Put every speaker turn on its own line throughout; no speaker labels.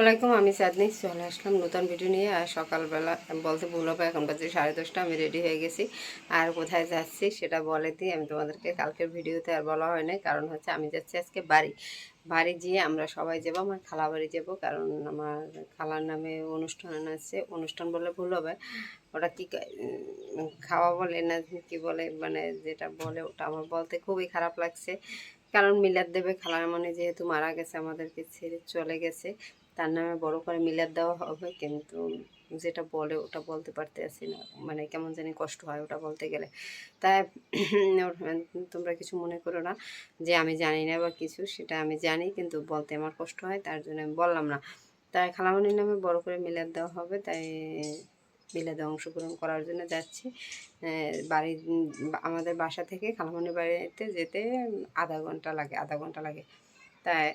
আসসালামাইকুম আমি চাঁদনি চলে আসলাম নতুন ভিডিও নিয়ে। আর সকালবেলা বলতে ভুল হবে, এখন বাজে সাড়ে দশটা, আমি রেডি হয়ে গেছি। আর কোথায় যাচ্ছি সেটা বলে দিই, আমি তোমাদেরকে কালকের ভিডিওতে আর বলা হয় নাই। কারণ হচ্ছে আমি যাচ্ছি আজকে বাড়ি। বাড়ি গিয়ে আমরা সবাই যাব, আমার খালা বাড়ি যাব, কারণ আমার খালার নামে অনুষ্ঠান আছে। অনুষ্ঠান বলে ভুল হবে। ওটা কী খাওয়া বলে না কি বলে মানে যেটা বলে ওটা আমার বলতে খুবই খারাপ লাগছে। কারণ মিলাদ দেবে, খালার মানে যেহেতু মারা গেছে, আমাদেরকে ছেড়ে চলে গেছে। তার নামে বড় করে মিলাদ দেওয়া হবে কিন্তু যেটা বলে ওটা বলতে পারতে আছি না। মানে কেমন জানি কষ্ট হয় ওটা বলতে গেলে। তাই তোমরা কিছু মনে করো না যে আমি জানি না বা কিছু, সেটা আমি জানি কিন্তু বলতে আমার কষ্ট হয়, তার জন্য আমি বললাম না। তাই খালামণির নামে বড় করে মিলাদ দেওয়া হবে, তাই মিলাদে অংশগ্রহণ করার জন্য যাচ্ছি। বাড়ি আমাদের বাসা থেকে খালামণির বাড়িতে যেতে আধা ঘণ্টা লাগে, আধা ঘণ্টা লাগে। তাই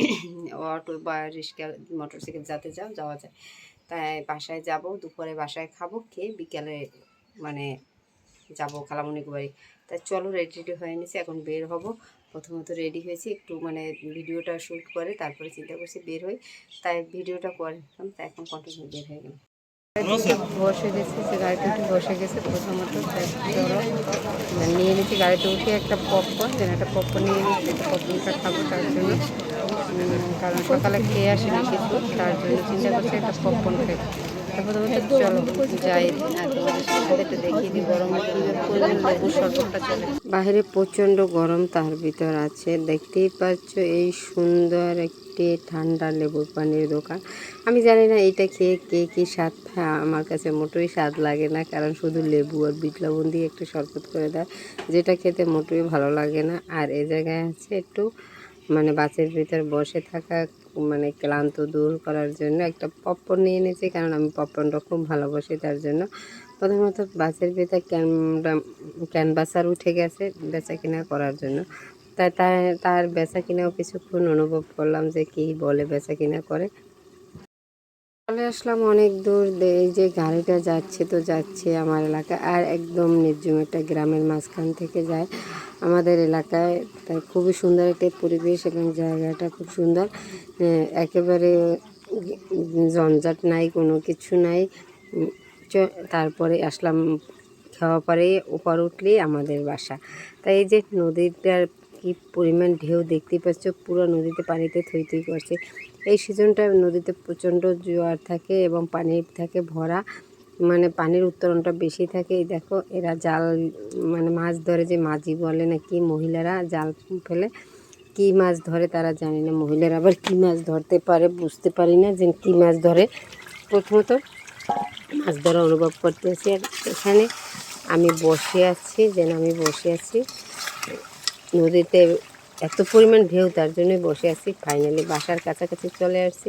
অটো বা রিক্সা, মোটরসাইকেল যাতে যাও, যাওয়া যায়। তাই বাসায় যাব, দুপুরে বাসায় খাব, খেয়ে বিকালে মানে যাব খালামণি বাড়ি তাই চলো রেডি রেডি হয়ে নিছি, এখন বের হব। প্রথমত রেডি হয়েছি, একটু মানে ভিডিওটা শ্যুট করে, তারপরে চিন্তা করছি বের হই। তাই ভিডিওটা করে এখন কন্টিনিউ বের হয়ে গেলাম। বসে গেছে যে গাড়িতে উঠে বসে গেছে প্রথমত নিয়ে নিচ্ছি, গাড়িতে উঠে একটা পপকর্ন যেন একটা পপকর্ন নিয়ে নিচ্ছি পপকর্নটা খাব তার জন্য। কারণ সকালে খেয়ে আসেনি কিছু, তার জন্য চিন্তা করছি একটা পপকর্ন খাই। তোমাদের চলো বাইরে প্রচণ্ড গরম, তার ভিতর আছে, দেখতেই পাচ্ছ এই সুন্দর একটি ঠান্ডা লেবুর পানির দোকান। আমি জানি না এটা খেয়ে কে কী স্বাদ আমার কাছে মোটেই স্বাদ লাগে না, কারণ শুধু লেবু আর বিট লবণ দিয়ে একটু শরবত করে দেয়, যেটা খেতে মোটেই ভালো লাগে না। আর এ জায়গায় আছে একটু মানে বাসের ভিতর বসে থাকা মানে ক্লান্ত দূর করার জন্য একটা পপকর্ন নিয়ে নিয়েছি কারণ আমি পপকর্নটা খুব ভালোবাসি তার জন্য। প্রথমত বাসের ভিতরে ক্যানরা ক্যানভাসার উঠে গেছে বেচা কিনা করার জন্য। তাই তার বেচা কিনাও কিছুক্ষণ অনুভব করলাম যে কী বলে বেচা কিনা করে। চলে আসলাম অনেক দূর এই যে গাড়িটা যাচ্ছে তো যাচ্ছে আমার এলাকায় আর একদম নির্জম একটা গ্রামের মাঝখান থেকে যায় আমাদের এলাকায়। তাই খুবই সুন্দর একটা পরিবেশ এবং জায়গাটা খুব সুন্দর। একেবারে জঞ্জাট নাই, কোনো কিছু নাই। তারপরে আসলাম, খাওয়া পরে উপর উঠলেই আমাদের বাসা। তাই এই যে নদীটার কি পরিমাণ ঢেউ দেখতে পাচ্ছ? পুরো নদীতে পানিতে থই থই করছে। এই সিজনটা নদীতে প্রচণ্ড জোয়ার থাকে এবং পানি থাকে ভরা। মানে পানির উত্তরণটা বেশি থাকে। এই দেখো, এরা জাল মানে মাছ ধরে যে মাঝি বলে না কি মহিলারা জাল ফেলে। কি মাছ ধরে তারা জানি না। মহিলারা আবার কি মাছ ধরতে পারে বুঝতে পারি না যে কি মাছ ধরে। প্রথমত মাছ ধরা অনুভব করতে আছি আর এখানে আমি বসে আছি, যেন আমি বসে আছি। নদীতে এত পরিমাণ ঢেউ, তার জন্যই বসে আছি। ফাইনালি বাসার কাছাকাছি চলে আসছি।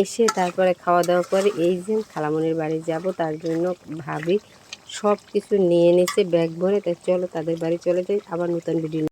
এসে তারপরে খাওয়া দাওয়া করে এই যে খালামনির বাড়ি যাব, তার জন্য ভাবি সব কিছু নিয়ে নিয়েছে ব্যাগ ভরে। তাই চলো তাদের বাড়ি চলে যাই, আবার নতুন ভিডিও